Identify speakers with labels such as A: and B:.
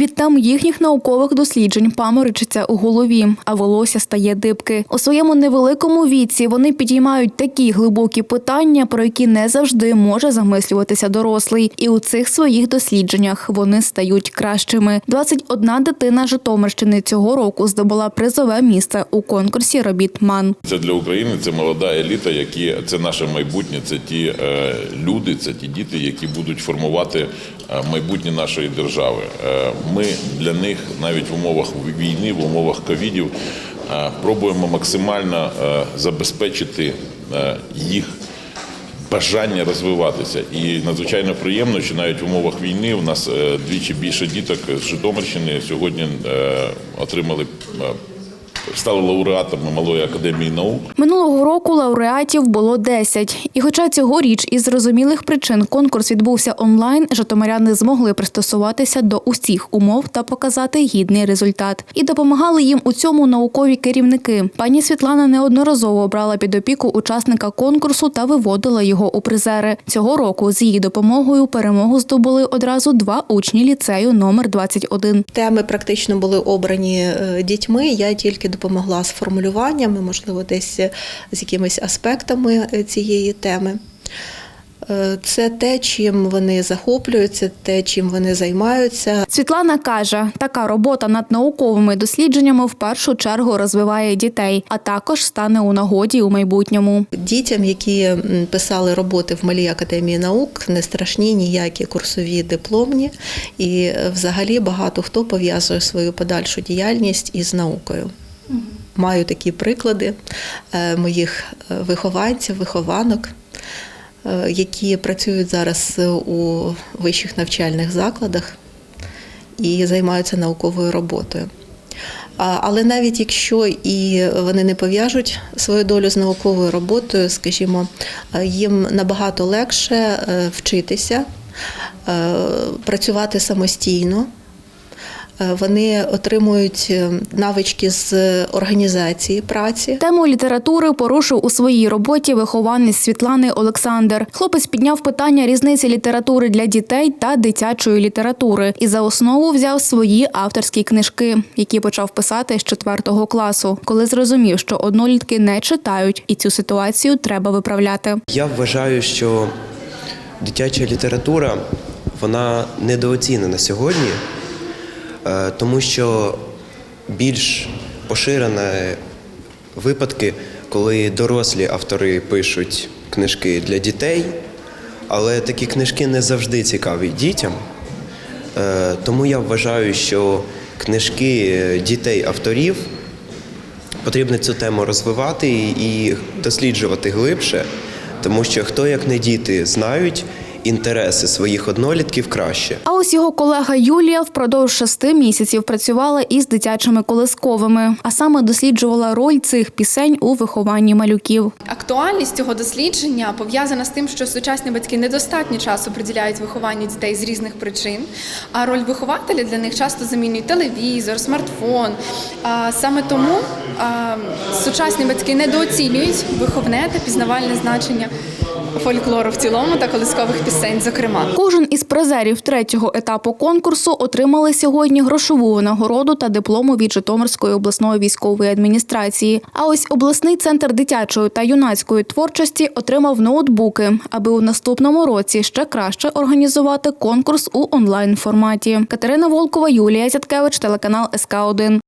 A: Відтам їхніх наукових досліджень паморочиться у голові, а волосся стає дибки. У своєму невеликому віці вони підіймають такі глибокі питання, про які не завжди може замислюватися дорослий. І у цих своїх дослідженнях вони стають кращими. 21 дитина Житомирщини цього року здобула призове місце у конкурсі робіт МАН.
B: Це для України, це молода еліта, які це наше майбутнє, це ті е, люди, це ті діти, які будуть формувати е, майбутнє нашої держави. Ми для них навіть в умовах війни, в умовах ковідів е, пробуємо максимально е, забезпечити е, їх. Бажання розвиватися і надзвичайно приємно, що навіть в умовах війни у нас двічі більше діток з Житомирщини сьогодні отримали стали лауреатами малої академії наук.
A: Минулого року лауреатів було 10. І хоча цьогоріч із зрозумілих причин конкурс відбувся онлайн, житомиряни змогли пристосуватися до усіх умов та показати гідний результат. І допомагали їм у цьому наукові керівники. Пані Світлана неодноразово брала під опіку учасника конкурсу та виводила його у призери. Цього року з її допомогою перемогу здобули одразу два учні ліцею номер 21.
C: Теми практично були обрані е, дітьми. Я тільки допомогла з формулюваннями, можливо, десь з якимись аспектами е, цієї теми. Е, Це те, чим вони захоплюються, те, чим вони займаються.
A: Світлана каже, така робота над науковими дослідженнями в першу чергу розвиває дітей, а також стане у нагоді у майбутньому.
C: Дітям, які писали роботи в Малій академії наук, не страшні ніякі курсові дипломні, і е, взагалі багато хто пов'язує свою подальшу діяльність із наукою. Маю такі приклади е, моїх е, вихованців, вихованок, е, які працюють зараз у вищих навчальних закладах і займаються науковою роботою. Але навіть якщо і вони не пов'яжуть свою долю з науковою роботою, скажімо, їм набагато легше вчитися, працювати самостійно. Е, Вони отримують е, навички з організації праці.
A: Тему літератури порушив у своїй роботі вихованець Світлани Олександр. Хлопець підняв питання різниці літератури для дітей та дитячої літератури і за основу взяв свої авторські книжки, які почав писати з четвертого класу, коли зрозумів, що однолітки не читають, і цю ситуацію треба виправляти.
D: Я вважаю, що дитяча література вона недооцінена сьогодні, тому що більш поширені випадки, коли дорослі автори пишуть книжки для дітей, але такі книжки не завжди цікаві дітям. Е, Тому я вважаю, що книжки е, дітей-авторів потрібно цю тему розвивати і досліджувати глибше, тому що хто як не діти знають інтереси своїх однолітків краще.
A: А ось його колега Юлія впродовж шести місяців працювала із дитячими колисковими, а саме досліджувала роль цих пісень у вихованні малюків.
E: Актуальність цього дослідження пов'язана з тим, що сучасні батьки недостатньо часу приділяють вихованню дітей з різних причин, а роль вихователя для них часто замінюють телевізор, смартфон. А саме тому а, сучасні батьки недооцінюють виховне та пізнавальне значення фольклору в цілому та колискових пісень, зокрема.
A: Кожен із призерів третього етапу конкурсу отримали сьогодні грошову нагороду та диплому від Житомирської обласної військової адміністрації. А ось обласний центр дитячої та юнацької творчості отримав ноутбуки, аби у наступному році ще краще організувати конкурс у онлайн форматі. Катерина Волкова, Юлія Зяткевич, телеканал СК 1